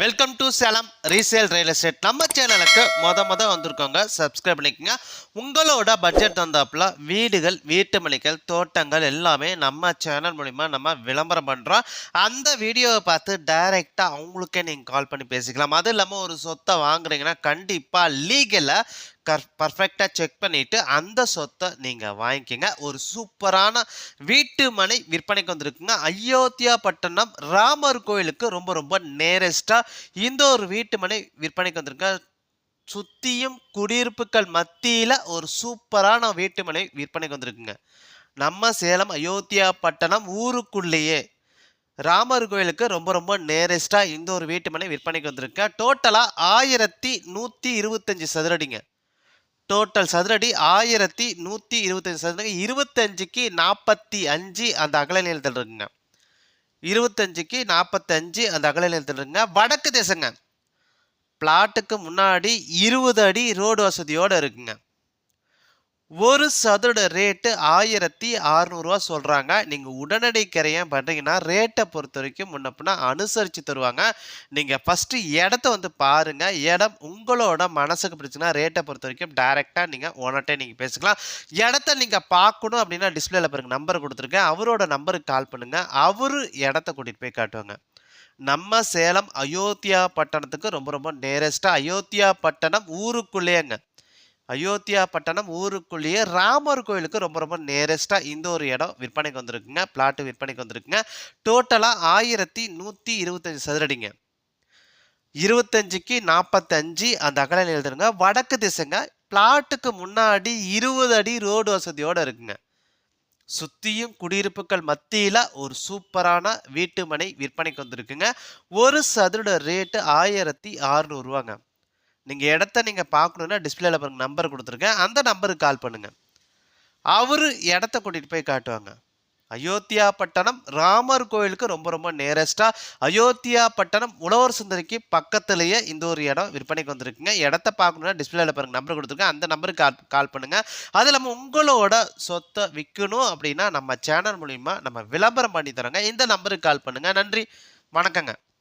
Welcome to Salem resale real estate நம்ம சேனலுக்கு மொத மொத வந்திருக்கோங்க சப்ஸ்கிரைப் பண்ணிக்கோங்க. உங்களோட பட்ஜெட் தந்தாப்புல வீடுகள் வீட்டு மளிகள் தோட்டங்கள் எல்லாமே நம்ம சேனல் மூலிமா நம்ம விளம்பரம் பண்ணுறோம் அந்த வீடியோவை பார்த்து டைரெக்டாக அவங்களுக்கே நீங்கள் கால் பண்ணி பேசிக்கலாம். அது இல்லாமல் ஒரு சொத்தை வாங்குறீங்கன்னா கண்டிப்பாக லீகலாக கர் பர்ஃபெக்டாக செக் பண்ணிவிட்டு அந்த சொத்தை நீங்கள் வாங்கிக்கோங்க. ஒரு சூப்பரான வீட்டு மனை விற்பனைக்கு வந்திருக்குங்க. அயோத்தியா பட்டணம் ராமர் கோயிலுக்கு ரொம்ப ரொம்ப நேரஸ்ட்டாக இந்த ஒரு வீட்டு மனை விற்பனைக்கு வந்திருக்க சுற்றியும் குடியிருப்புகள் மத்தியில் ஒரு சூப்பரான வீட்டு மனை விற்பனைக்கு வந்திருக்குங்க. நம்ம சேலம் அயோத்தியா பட்டணம் ஊருக்குள்ளேயே ராமர் கோயிலுக்கு ரொம்ப ரொம்ப நேரஸ்ட்டாக இந்த ஒரு வீட்டு மனை விற்பனைக்கு வந்திருக்கு டோட்டலாக ஆயிரத்தி நூற்றி இருபத்தஞ்சி சதுரடிங்க. டோட்டல் சதுரடி ஆயிரத்தி நூற்றி இருபத்தஞ்சி சதுரடி. இருபத்தஞ்சுக்கு நாற்பத்தி அஞ்சு அந்த அகல நீளத்தில் இருக்குங்க இருபத்தஞ்சுக்கு நாற்பத்தஞ்சு அந்த அகல நீளத்தில் இருக்குங்க வடக்கு தேசங்க. பிளாட்டுக்கு முன்னாடி இருபது அடி ரோடு வசதியோடு இருக்குங்க. ஒரு சதுர ரேட்டு ஆயிரத்தி அறநூறுவா சொல்கிறாங்க நீங்கள் உடனடி கிரையம் பண்ணுறீங்கன்னா ரேட்டை பொறுத்த வரைக்கும் முன்னப்பினா அனுசரித்து தருவாங்க. நீங்கள் ஃபஸ்ட்டு இடத்த வந்து பாருங்கள் இடம் உங்களோட மனசுக்கு பிடிச்சிங்கன்னா ரேட்டை பொறுத்த வரைக்கும் டைரெக்டாக நீங்கள் ஓனர்ட்டே நீங்கள் பேசிக்கலாம். இடத்த நீங்கள் பார்க்கணும் அப்படின்னா டிஸ்பிளேல பாருங்க நம்பர் கொடுத்துருக்கேன். அவரோட நம்பருக்கு கால் பண்ணுங்கள் அவர் இடத்த கூட்டிகிட்டு போய் காட்டுவாங்க. நம்ம சேலம் அயோத்தியா பட்டணத்துக்கு ரொம்ப ரொம்ப நேரஸ்ட்டாக அயோத்தியா பட்டணம் ஊருக்குள்ளேயேங்க அயோத்தியா பட்டணம் ஊருக்குள்ளேயே ராமர் கோயிலுக்கு ரொம்ப ரொம்ப நேரஸ்ட்டாக இந்த ஒரு இடம் விற்பனைக்கு வந்திருக்குங்க. பிளாட்டு விற்பனைக்கு வந்திருக்குங்க. டோட்டலாக ஆயிரத்தி நூற்றி இருபத்தஞ்சி சதுரடிங்க. இருபத்தஞ்சுக்கு நாற்பத்தஞ்சு அந்த அகலையில் எழுதுருங்க வடக்கு திசைங்க. பிளாட்டுக்கு முன்னாடி இருபது அடி ரோடு வசதியோடு இருக்குங்க. சுற்றியும் குடியிருப்புகள் மத்தியில் ஒரு சூப்பரான வீட்டு மனை விற்பனைக்கு வந்திருக்குங்க. ஒரு சதுரட ரேட்டு ஆயிரத்தி அறுநூறுவாங்க நீங்கள் இடத்த நீங்கள் பார்க்கணுன்னா டிஸ்பிளேல பாருங்க நம்பர் கொடுத்துருக்கேன். அந்த நம்பருக்கு கால் பண்ணுங்கள் அவர் இடத்த கூட்டிகிட்டு போய் காட்டுவாங்க. அயோத்தியா பட்டணம் ராமர் கோயிலுக்கு ரொம்ப ரொம்ப நேரஸ்ட்டாக அயோத்தியா பட்டணம் உழவர் சுந்தரிக்கு பக்கத்துலேயே இந்த ஒரு இடம் விற்பனைக்கு வந்திருக்குங்க. இடத்த பார்க்கணுன்னா டிஸ்பிளேல பாருங்க நம்பர் கொடுத்துருக்கேன். அந்த நம்பருக்கு கால் கால் பண்ணுங்கள் அது இல்லாமல் உங்களோட சொத்தை விற்கணும் அப்படின்னா நம்ம சேனல் மூலிமா நம்ம விளம்பரம் பண்ணி தரோங்க இந்த நம்பருக்கு கால் பண்ணுங்கள் நன்றி. வணக்கங்க.